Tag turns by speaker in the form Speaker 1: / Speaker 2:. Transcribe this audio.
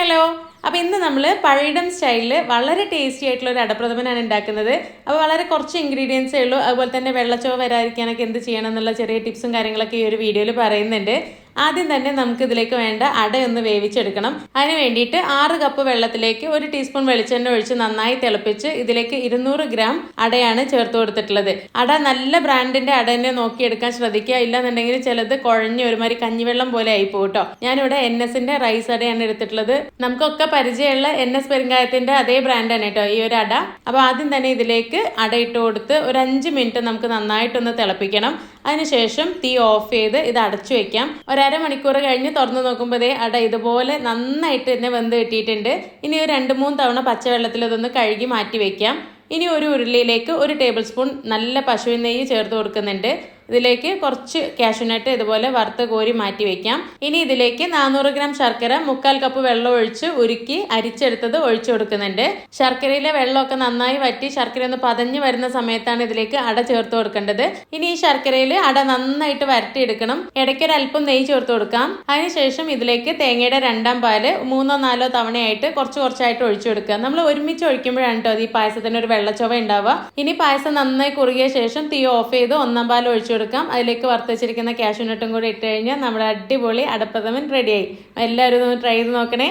Speaker 1: Hello. അപ്പോൾ ഇന്ന് നമ്മൾ പഴയിടം സ്റ്റൈലിൽ വളരെ ടേസ്റ്റി ആയിട്ടുള്ള ഒരു അടപ്രഥമനാണ് ഉണ്ടാക്കുന്നത്. അപ്പോൾ വളരെ കുറച്ച് ഇൻഗ്രീഡിയൻസേ ഉള്ളൂ. അതുപോലെ തന്നെ വെള്ളച്ചോ വരാതിരിക്കാനൊക്കെ എന്ത് ചെയ്യണം എന്നുള്ള ചെറിയ ടിപ്സും കാര്യങ്ങളൊക്കെ ഈ ഒരു വീഡിയോയിൽ പറയുന്നുണ്ട്. ആദ്യം തന്നെ നമുക്ക് ഇതിലേക്ക് വേണ്ട അടയൊന്ന് വേവിച്ചെടുക്കണം. അതിന് വേണ്ടിയിട്ട് ആറ് കപ്പ് വെള്ളത്തിലേക്ക് ഒരു ടീസ്പൂൺ വെളിച്ചെണ്ണ ഒഴിച്ച് നന്നായി തിളപ്പിച്ച് ഇതിലേക്ക് ഇരുന്നൂറ് ഗ്രാം അടയാണ് ചേർത്ത് കൊടുത്തിട്ടുള്ളത്. അട നല്ല ബ്രാൻഡിന്റെ അട തന്നെ നോക്കിയെടുക്കാൻ ശ്രദ്ധിക്കുക. ഇല്ലാന്നുണ്ടെങ്കിൽ ചിലത് കുഴഞ്ഞ് ഒരുമാതിരി കഞ്ഞിവെള്ളം പോലെ ആയി പോട്ടോ ഞാനിവിടെ എൻ എസിന്റെ റൈസ് അടയാണ് എടുത്തിട്ടുള്ളത്. നമുക്കൊക്കെ പരിചയമുള്ള എൻ എസ് പെരുങ്കായത്തിന്റെ അതേ ബ്രാൻഡാണ് കേട്ടോ ഈ ഒരു അട. അപ്പോൾ ആദ്യം തന്നെ ഇതിലേക്ക് അട ഇട്ട് കൊടുത്ത് ഒരു അഞ്ച് മിനിറ്റ് നമുക്ക് നന്നായിട്ടൊന്ന് തിളപ്പിക്കണം. അതിനുശേഷം തീ ഓഫ് ചെയ്ത് ഇത് അടച്ചു വെക്കാം. മണിക്കൂർ കഴിഞ്ഞ് തുറന്ന് നോക്കുമ്പോഴേ അട ഇതുപോലെ നന്നായിട്ട് തന്നെ വെന്ത് കിട്ടിയിട്ടുണ്ട്. ഇനി ഒരു രണ്ട് മൂന്ന് തവണ പച്ചവെള്ളത്തിൽ ഇതൊന്ന് കഴുകി മാറ്റി വയ്ക്കാം ഇനി ഒരു ഉരുളിയിലേക്ക് ഒരു ടേബിൾ സ്പൂൺ നല്ല പശുവിൻ നെയ്യ് ചേർത്ത് കൊടുക്കുന്നുണ്ട്. ഇതിലേക്ക് കുറച്ച് കാഷ്യൂനട്ട് ഇതുപോലെ വറുത്ത് കോരി മാറ്റി വെക്കാം. ഇനി ഇതിലേക്ക് നാനൂറ് ഗ്രാം ശർക്കര മുക്കാൽ കപ്പ് വെള്ളം ഒഴിച്ച് ഉരുക്കി അരിച്ചെടുത്തത് ഒഴിച്ചു കൊടുക്കുന്നുണ്ട്. ശർക്കരയിലെ വെള്ളമൊക്കെ നന്നായി വറ്റി ശർക്കര ഒന്ന് പതഞ്ഞു വരുന്ന സമയത്താണ് ഇതിലേക്ക് അട ചേർത്ത് കൊടുക്കേണ്ടത്. ഇനി ഈ ശർക്കരയിൽ അട നന്നായിട്ട് വരട്ടിയെടുക്കണം. ഇടയ്ക്ക് ഒരു അല്പം നെയ്യ് ചേർത്ത് കൊടുക്കാം. അതിനുശേഷം ഇതിലേക്ക് തേങ്ങയുടെ രണ്ടാം പാൽ മൂന്നോ നാലോ തവണയായിട്ട് കുറച്ച് കുറച്ചായിട്ട് ഒഴിച്ചു കൊടുക്കുക. നമ്മൾ ഒരുമിച്ച് ഒഴിക്കുമ്പോഴാണ് കേട്ടോ ഈ പായസത്തിന് ഒരു വെള്ളച്ചൊവ ഉണ്ടാവുക. ഇനി പായസം നന്നായി കുറുകിയ ശേഷം തീ ഓഫ് ചെയ്ത് ഒന്നാം പാൽ ഒഴിച്ചു കൊടുക്കാം. അതിലേക്ക് വറുത്ത് വെച്ചിരിക്കുന്ന കാഷ്യൂനട്ടും കൂടി ഇട്ട് കഴിഞ്ഞാൽ നമ്മുടെ അടിപൊളി അടപ്രഥമൻ റെഡിയായി. എല്ലാവരും ഒന്ന് ട്രൈ ചെയ്ത് നോക്കണേ.